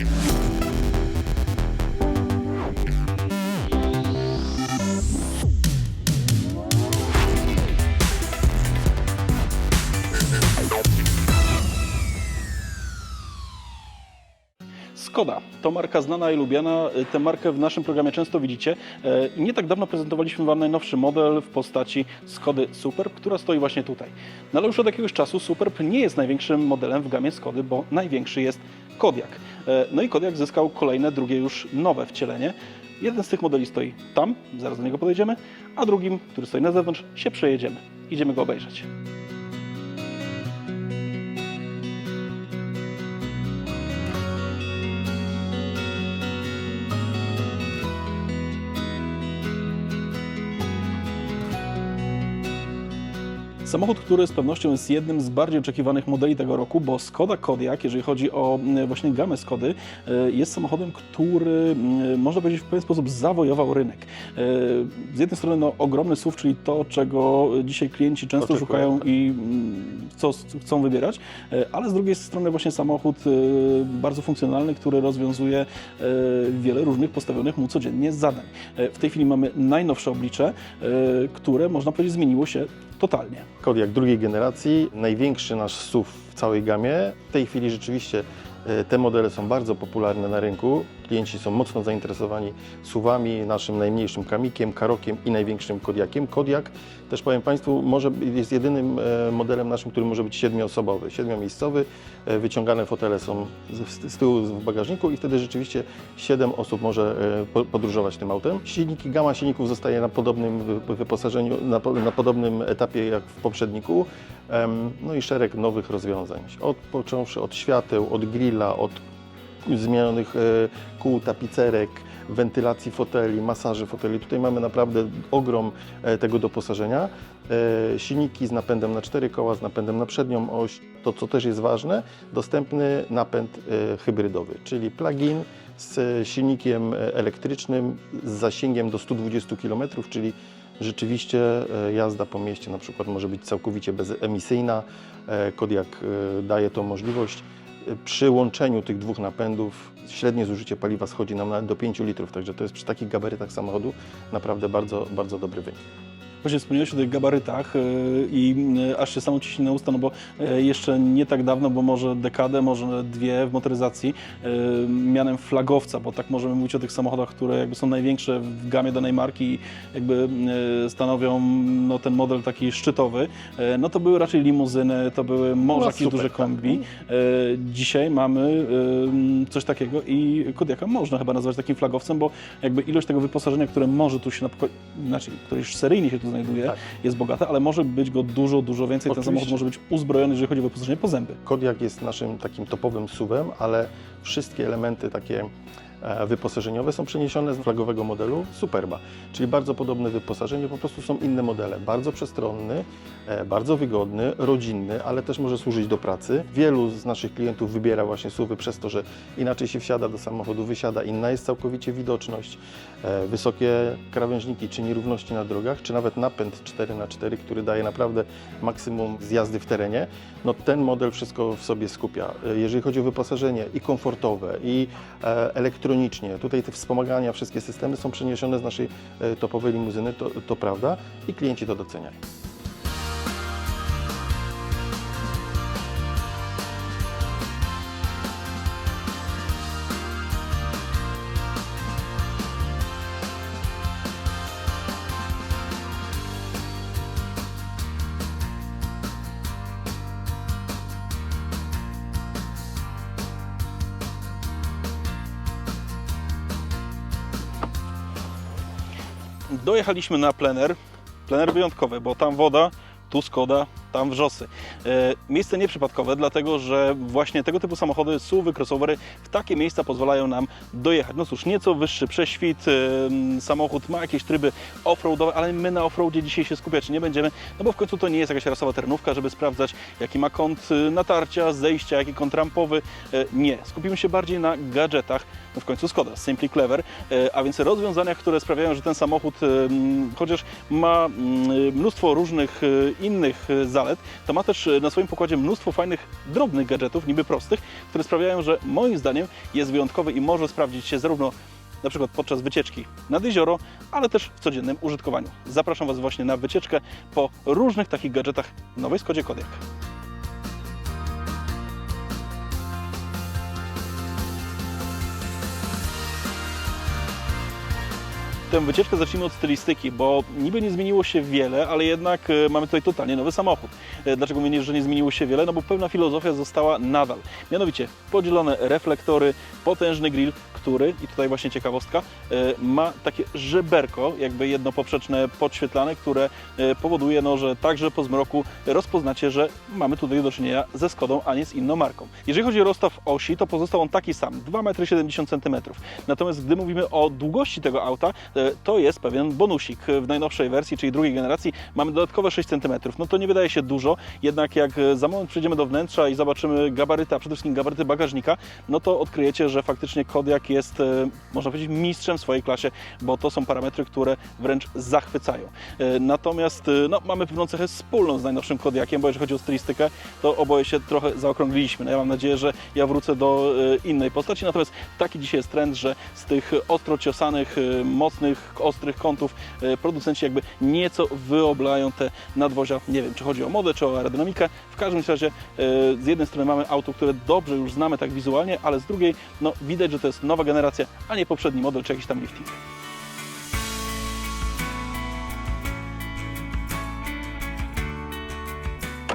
Skoda to marka znana i lubiana. Tę markę w naszym programie często widzicie. I nie tak dawno prezentowaliśmy Wam najnowszy model w postaci Skody Superb, która stoi właśnie tutaj. No ale już od jakiegoś czasu Superb nie jest największym modelem w gamie Skody, bo największy jest Kodiaq. E, No i Kodiaq zyskał kolejne, drugie już nowe wcielenie. Jeden z tych modeli stoi tam, zaraz do niego podejdziemy, a drugim, który stoi na zewnątrz, się przejedziemy. Idziemy go obejrzeć. Samochód, który z pewnością jest jednym z bardziej oczekiwanych modeli tego roku, bo Skoda Kodiaq, jeżeli chodzi o mm, właśnie gamę Skody, e, jest samochodem, który mm, można powiedzieć w pewien sposób zawojował rynek. E, Z jednej strony no, ogromny SUV, czyli to, czego dzisiaj klienci często Oczekują, szukają tak. i mm, co chcą wybierać, e, ale z drugiej strony właśnie samochód e, bardzo funkcjonalny, który rozwiązuje e, wiele różnych postawionych mu codziennie zadań. E, W tej chwili mamy najnowsze oblicze, e, które można powiedzieć zmieniło się totalnie. Kodiak drugiej generacji, największy nasz SUV w całej gamie. W tej chwili rzeczywiście e, te modele są bardzo popularne na rynku. Klienci są mocno zainteresowani SUVami, naszym najmniejszym Kamikiem, Karokiem i największym Kodiakiem. Kodiak, też powiem Państwu, może, jest jedynym e, modelem naszym, który może być siedmioosobowy, siedmiomiejscowy. E, Wyciągane fotele są z, tyłu w bagażniku i wtedy rzeczywiście siedem osób może e, po- podróżować tym autem. Silniki, gama silników zostaje na podobnym wy- wyposażeniu, na, na podobnym etapie jak w poprzedniku. No i szereg nowych rozwiązań. Od, począwszy od świateł, od grilla, od zmienionych e, kół, tapicerek, wentylacji foteli, masaży foteli. Tutaj mamy naprawdę ogrom e, tego doposażenia. E, Silniki z napędem na cztery koła, z napędem na przednią oś. To, co też jest ważne, dostępny napęd hybrydowy, czyli plug-in z silnikiem elektrycznym z zasięgiem do 120 km, czyli rzeczywiście jazda po mieście na przykład może być całkowicie bezemisyjna. Kodiak daje tą możliwość. Przy łączeniu tych dwóch napędów średnie zużycie paliwa schodzi nam do 5 litrów, także to jest przy takich gabarytach samochodu naprawdę bardzo, bardzo dobry wynik. Właśnie wspomniałeś o tych gabarytach yy, i yy, aż się samo ciśnie na usta, no bo yy, jeszcze nie tak dawno, bo może dekadę, może dwie w motoryzacji, mianem flagowca, bo tak możemy mówić o tych samochodach, które jakby są największe w gamie danej marki i jakby stanowią no, ten model taki szczytowy, no to były raczej limuzyny, to były może No, super, duże tak. kombi. Yy, Dzisiaj mamy coś takiego i Kodiaka można chyba nazwać takim flagowcem, bo jakby ilość tego wyposażenia, które może tu się na znaczy, które już seryjnie się tu znajduje, Tak. jest bogata, ale może być go dużo, dużo więcej. Ten Oczywiście. samochód może być uzbrojony, jeżeli chodzi o wyposażenie po zęby. Kodiak jest naszym takim topowym SUV-em, ale wszystkie elementy takie wyposażeniowe są przeniesione z flagowego modelu Superba, czyli bardzo podobne wyposażenie, po prostu są inne modele. Bardzo przestronny, e, bardzo wygodny, rodzinny, ale też może służyć do pracy. Wielu z naszych klientów wybiera właśnie SUVy przez to, że inaczej się wsiada do samochodu, wysiada, inna jest całkowicie widoczność, e, wysokie krawężniki czy nierówności na drogach, czy nawet napęd 4x4, który daje naprawdę maksimum z jazdy w terenie, no ten model wszystko w sobie skupia. E, Jeżeli chodzi o wyposażenie i komfortowe, i e, elektronicznie, tutaj te wspomagania, wszystkie systemy są przeniesione z naszej e, topowej limuzyny, to, to prawda, i klienci to doceniają. Dojechaliśmy na plener. Plener wyjątkowy, bo tam woda, tu Skoda, tam wrzosy. E, miejsce nieprzypadkowe, dlatego że właśnie tego typu samochody, SUVy, crossovery w takie miejsca pozwalają nam dojechać. No cóż, nieco wyższy prześwit, e, samochód ma jakieś tryby offroadowe, ale my na offroadzie dzisiaj się skupiać nie będziemy, no bo w końcu to nie jest jakaś rasowa terenówka, żeby sprawdzać jaki ma kąt e, natarcia, zejścia, jaki kąt rampowy. Nie, skupimy się bardziej na gadżetach, no w końcu Skoda, Simply Clever, e, a więc rozwiązaniach, które sprawiają, że ten samochód, e, chociaż ma mnóstwo różnych e, innych zalet, to ma też na swoim pokładzie mnóstwo fajnych, drobnych gadżetów, niby prostych, które sprawiają, że moim zdaniem jest wyjątkowy i może sprawdzić się zarówno na przykład podczas wycieczki nad jezioro, ale też w codziennym użytkowaniu. Zapraszam Was właśnie na wycieczkę po różnych takich gadżetach w nowej Skodzie Kodiaq. Tę wycieczkę zacznijmy od stylistyki, bo niby nie zmieniło się wiele, ale jednak e, mamy tutaj totalnie nowy samochód. E, Dlaczego mówię, że nie zmieniło się wiele? No bo pewna filozofia została nadal. Mianowicie podzielone reflektory, potężny grill, który, i tutaj właśnie ciekawostka, e, ma takie żeberko, jakby jedno poprzeczne podświetlane, które e, powoduje, no, że także po zmroku rozpoznacie, że mamy tutaj do czynienia ze Skodą, a nie z inną marką. Jeżeli chodzi o rozstaw osi, to pozostał on taki sam, 2,70 m. Natomiast gdy mówimy o długości tego auta, e, to jest pewien bonusik. W najnowszej wersji, czyli drugiej generacji, mamy dodatkowe 6 cm. No to nie wydaje się dużo, jednak jak za moment przejdziemy do wnętrza i zobaczymy gabaryty, a przede wszystkim gabaryty bagażnika, no to odkryjecie, że faktycznie Jest, e, można powiedzieć, mistrzem w swojej klasie, bo to są parametry, które wręcz zachwycają. E, Natomiast e, no, mamy pewną cechę wspólną z najnowszym Kodiaqiem, bo jeżeli chodzi o stylistykę, to oboje się trochę zaokrągliliśmy. No, ja mam nadzieję, że ja wrócę do innej postaci, natomiast taki dzisiaj jest trend, że z tych ostro ciosanych, mocnych, ostrych kątów producenci jakby nieco wyoblają te nadwozia. Nie wiem, czy chodzi o modę, czy o aerodynamikę. W każdym razie z jednej strony mamy auto, które dobrze już znamy tak wizualnie, ale z drugiej no, widać, że to jest nowa generacja, a nie poprzedni model, czy jakiś tam lifting.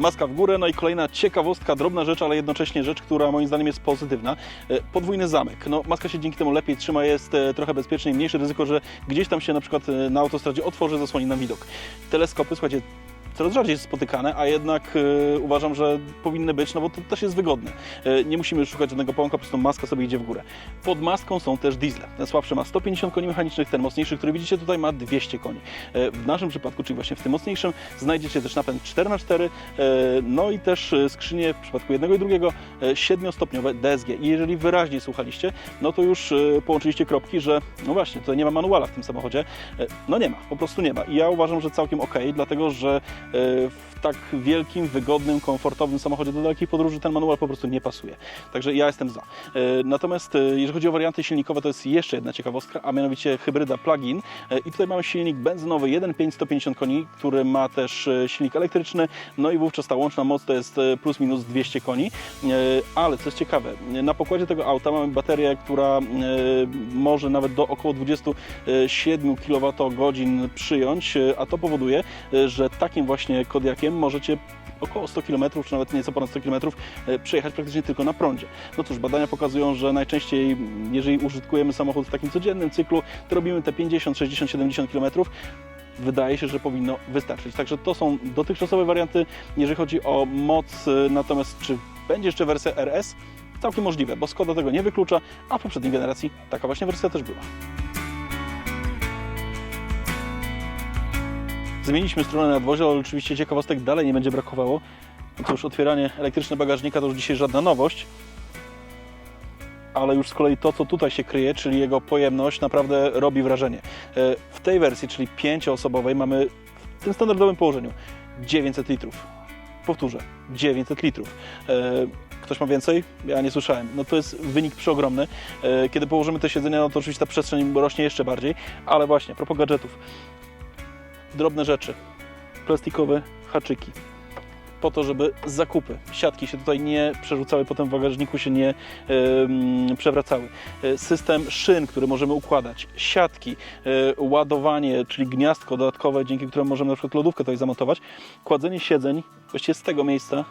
Maska w górę, no i kolejna ciekawostka, drobna rzecz, ale jednocześnie rzecz, która moim zdaniem jest pozytywna. E, Podwójny zamek. No, maska się dzięki temu lepiej trzyma, jest e, trochę bezpieczniej, mniejsze ryzyko, że gdzieś tam się na przykład e, na autostradzie otworzy, zasłoni nam widok. Teleskopy, słuchajcie, coraz rzadziej spotykane, a jednak e, uważam, że powinny być, no bo to też jest wygodne. E, nie musimy szukać żadnego połąka, po prostu maska sobie idzie w górę. Pod maską są też diesle. Ten słabszy ma 150 koni mechanicznych, ten mocniejszy, który widzicie tutaj ma 200 koni. E, w naszym przypadku, czyli właśnie w tym mocniejszym, znajdziecie też napęd 4x4, e, no i też skrzynie w przypadku jednego i drugiego e, 7-stopniowe DSG. I jeżeli wyraźnie słuchaliście, no to już e, połączyliście kropki, że no właśnie, tutaj nie ma manuala w tym samochodzie. E, No nie ma, po prostu nie ma. I ja uważam, że całkiem ok, dlatego że w tak wielkim, wygodnym, komfortowym samochodzie do dalekiej podróży ten manual po prostu nie pasuje. Także ja jestem za. E, Natomiast e, jeżeli chodzi o warianty silnikowe, to jest jeszcze jedna ciekawostka, a mianowicie hybryda plug-in. E, I tutaj mamy silnik benzynowy 1.5 150 koni, który ma też e, silnik elektryczny, no i wówczas ta łączna moc to jest e, plus minus 200 koni. E, Ale co jest ciekawe, na pokładzie tego auta mamy baterię, która e, może nawet do około 27 kWh przyjąć, e, a to powoduje, e, że takim właśnie Kodiaqiem możecie około 100 km, czy nawet nieco ponad 100 km e, przejechać praktycznie tylko na prądzie. No cóż, badania pokazują, że najczęściej, jeżeli użytkujemy samochód w takim codziennym cyklu, to robimy te 50, 60, 70 km. Wydaje się, że powinno wystarczyć. Także to są dotychczasowe warianty, jeżeli chodzi o moc. e, Natomiast czy będzie jeszcze wersja RS? Całkiem możliwe, bo Skoda tego nie wyklucza, a w poprzedniej generacji taka właśnie wersja też była. Zmieniliśmy stronę nadwozia, ale oczywiście ciekawostek dalej nie będzie brakowało. No cóż, otwieranie elektryczne bagażnika to już dzisiaj żadna nowość. Ale już z kolei to, co tutaj się kryje, czyli jego pojemność, naprawdę robi wrażenie. E, W tej wersji, czyli pięcioosobowej, mamy w tym standardowym położeniu 900 litrów. Powtórzę, 900 litrów. E, Ktoś ma więcej? Ja nie słyszałem. No to jest wynik przeogromny. E, Kiedy położymy te siedzenia, no to oczywiście ta przestrzeń rośnie jeszcze bardziej. Ale właśnie, propos gadżetów. Drobne rzeczy. Plastikowe haczyki. Po to, żeby zakupy, siatki się tutaj nie przerzucały, potem w bagażniku się nie przewracały. E, System szyn, który możemy układać, siatki, e, ładowanie, czyli gniazdko dodatkowe, dzięki któremu możemy na przykład lodówkę tutaj zamontować, kładzenie siedzeń, właściwie z tego miejsca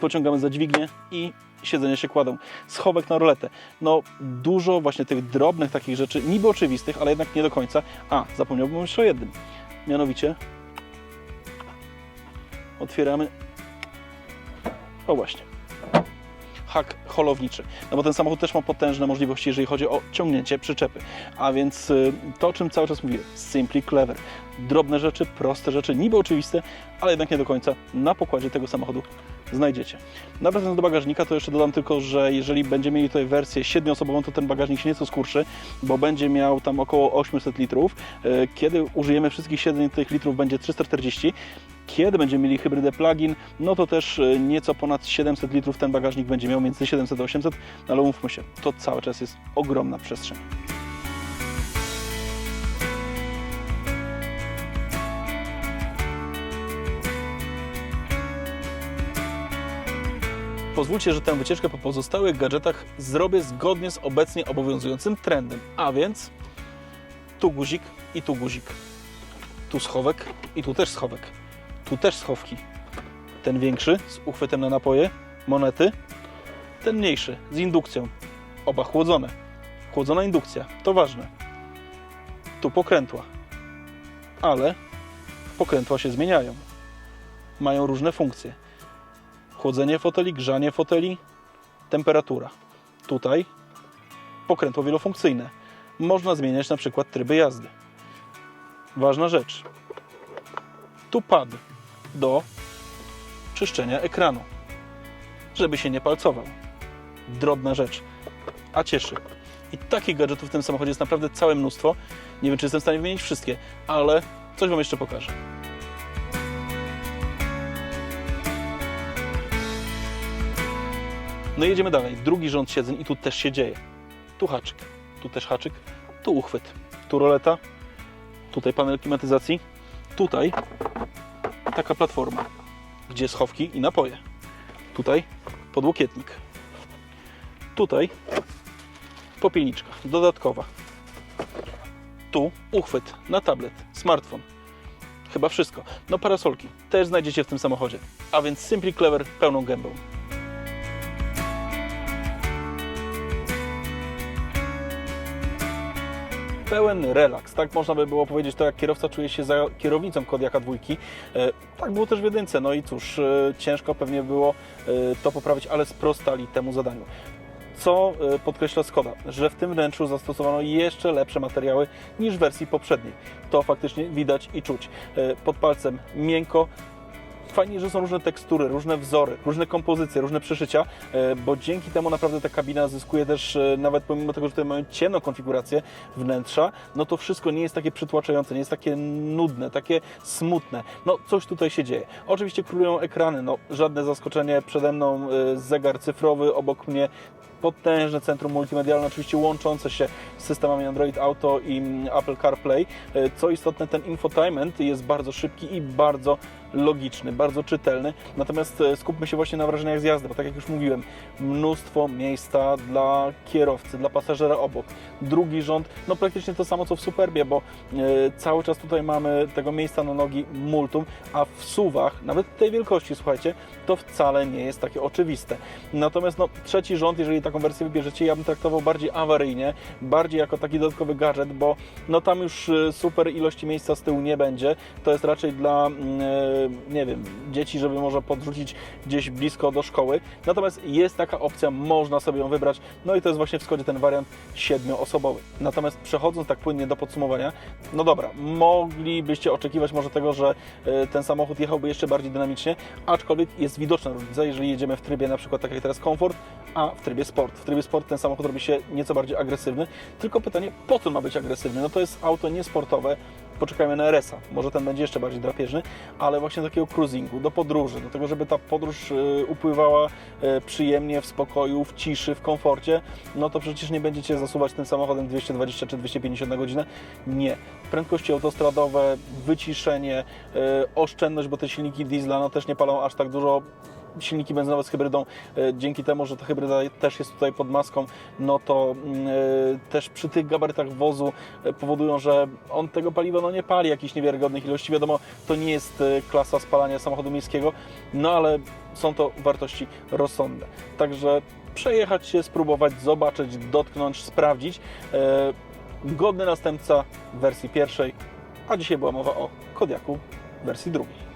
pociągamy za dźwignię i siedzenia się kładą. Schowek na roletę. No dużo właśnie tych drobnych takich rzeczy, niby oczywistych, ale jednak nie do końca. A, zapomniałbym jeszcze o jednym. Mianowicie otwieramy o właśnie hak holowniczy. No bo ten samochód też ma potężne możliwości, jeżeli chodzi o ciągnięcie przyczepy. A więc y, to, czym cały czas mówiłem, simply clever. Drobne rzeczy, proste rzeczy, niby oczywiste, ale jednak nie do końca na pokładzie tego samochodu znajdziecie. Nawracając do bagażnika, to jeszcze dodam tylko, że jeżeli będziemy mieli tutaj wersję 7-osobową, to ten bagażnik się nieco skurczy, bo będzie miał tam około 800 litrów. E, Kiedy użyjemy wszystkich 7 tych litrów, będzie 340. Kiedy będziemy mieli hybrydę plug-in, no to też e, nieco ponad 700 litrów ten bagażnik będzie miał, między 700 a 800, no ale umówmy się, to cały czas jest ogromna przestrzeń. Pozwólcie, że tę wycieczkę po pozostałych gadżetach zrobię zgodnie z obecnie obowiązującym trendem, a więc tu guzik i tu guzik, tu schowek i tu też schowek, tu też schowki. Ten większy z uchwytem na napoje, monety, ten mniejszy z indukcją, oba chłodzone. Chłodzona indukcja, to ważne. Tu pokrętła, ale pokrętła się zmieniają. Mają różne funkcje chłodzenie foteli, grzanie foteli, temperatura. Tutaj pokrętło wielofunkcyjne. Można zmieniać na przykład tryby jazdy. Ważna rzecz. Tu pad do czyszczenia ekranu, żeby się nie palcował. Drobna rzecz, a cieszy. I takich gadżetów w tym samochodzie jest naprawdę całe mnóstwo. Nie wiem, czy jestem w stanie wymienić wszystkie, ale coś Wam jeszcze pokażę. No jedziemy dalej. Drugi rząd siedzeń i tu też się dzieje. Tu haczyk, tu też haczyk, tu uchwyt, tu roleta, tutaj panel klimatyzacji, tutaj taka platforma, gdzie schowki i napoje. Tutaj podłokietnik. Tutaj popielniczka dodatkowa. Tu uchwyt na tablet, smartfon. Chyba wszystko. No parasolki też znajdziecie w tym samochodzie. A więc Simply Clever pełną gębą. Pełen relaks. Tak można by było powiedzieć, to jak kierowca czuje się za kierownicą Kodiaka dwójki. E, Tak było też w jedynce. No i cóż, e, ciężko pewnie było e, to poprawić, ale sprostali temu zadaniu. Co podkreśla Skoda, że w tym wnętrzu zastosowano jeszcze lepsze materiały niż w wersji poprzedniej. To faktycznie widać i czuć. Pod palcem miękko, Fajnie, że są różne tekstury, różne wzory, różne kompozycje, różne przeszycia, e, bo dzięki temu naprawdę ta kabina zyskuje też, e, nawet pomimo tego, że tutaj mamy ciemną konfigurację wnętrza, no to wszystko nie jest takie przytłaczające, nie jest takie nudne, takie smutne. No coś tutaj się dzieje. Oczywiście królują ekrany, no żadne zaskoczenie, przede mną e, zegar cyfrowy, obok mnie potężne centrum multimedialne, oczywiście łączące się z systemami Android Auto i mm, Apple CarPlay. E, Co istotne, ten infotainment jest bardzo szybki i bardzo logiczny, bardzo czytelny. Natomiast e, skupmy się właśnie na wrażeniach z jazdy, bo tak jak już mówiłem, mnóstwo miejsca dla kierowcy, dla pasażera obok. Drugi rząd, no praktycznie to samo co w Superbie, bo e, cały czas tutaj mamy tego miejsca na nogi multum, a w suwach, nawet tej wielkości, słuchajcie, to wcale nie jest takie oczywiste. Natomiast no, trzeci rząd, jeżeli taką wersję wybierzecie, ja bym traktował bardziej awaryjnie, bardziej jako taki dodatkowy gadżet, bo no tam już e, super ilości miejsca z tyłu nie będzie. To jest raczej dla, mm, e, nie wiem, dzieci, żeby może podrzucić gdzieś blisko do szkoły. Natomiast jest taka opcja, można sobie ją wybrać. No i to jest właśnie w Skodzie ten wariant siedmioosobowy. Natomiast przechodząc tak płynnie do podsumowania, no dobra, moglibyście oczekiwać może tego, że e, ten samochód jechałby jeszcze bardziej dynamicznie, aczkolwiek jest widoczna różnica, jeżeli jedziemy w trybie na przykład tak jak teraz komfort, a w trybie sport. W trybie sport ten samochód robi się nieco bardziej agresywny, tylko pytanie, po co ma być agresywny? No to jest auto niesportowe, poczekajmy na RS-a, może ten będzie jeszcze bardziej drapieżny, ale właśnie do takiego cruisingu, do podróży, do tego, żeby ta podróż y, upływała y, przyjemnie, w spokoju, w ciszy, w komforcie, no to przecież nie będziecie zasuwać tym samochodem 220 czy 250 na godzinę. Nie. Prędkości autostradowe, wyciszenie, y, oszczędność, bo te silniki diesla no, też nie palą aż tak dużo silniki benzynowe z hybrydą, e, dzięki temu, że ta hybryda też jest tutaj pod maską, no to mm, e, też przy tych gabarytach wozu e, powodują, że on tego paliwa no, nie pali jakichś niewiarygodnych ilości. Wiadomo, to nie jest klasa spalania samochodu miejskiego, no ale są to wartości rozsądne. Także przejechać się, spróbować, zobaczyć, dotknąć, sprawdzić. Godny następca w wersji pierwszej, a dzisiaj była mowa o Kodiaku wersji drugiej.